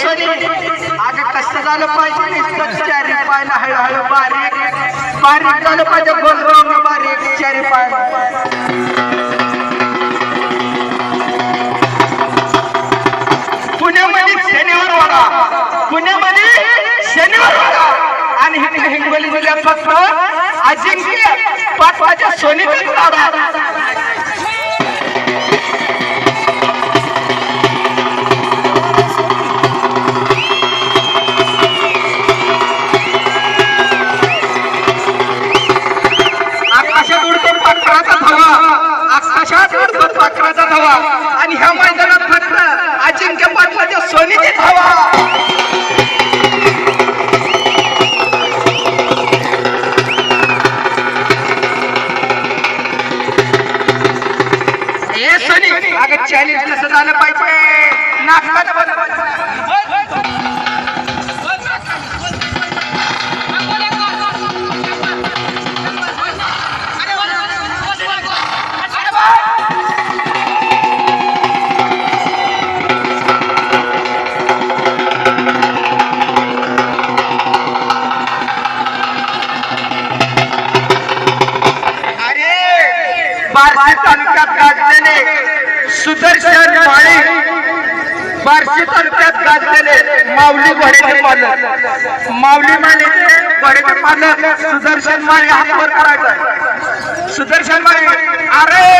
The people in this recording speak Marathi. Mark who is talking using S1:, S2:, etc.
S1: सोनी अगं कसं झालं पाहिजे नुसतं चारी पायला हळूहळू बारीक. बारीक झालं पाहिजे गोल राऊंड बारीक चारी पाय पुण्यामध्ये शनिवार वाडा पुण्यामध्ये शनिवार वाडा आणि हिंग हिंगोली जिल्ह्यात फक्त अजिंक्य पाटलाच्या सोनीचा वाडा उडतो धावा. आकाशात उडतो पाखराचा धावा? आणि ह्या मैदानात फक्त अजिंक्य पाटलाच्या सोनीची धावा. चॅलेंज कसं झालं पाहिजे नाचताना बार्शी तालुक्यात गाजलेले सुदर्शन माळी बार्शी तालुक्यात गाजलेले माऊली घोड्याचे पालक. माऊली माळीचे घोड्याचे पालक सुदर्शन माळी हातवर करायचा सुदर्शन माळी अरे!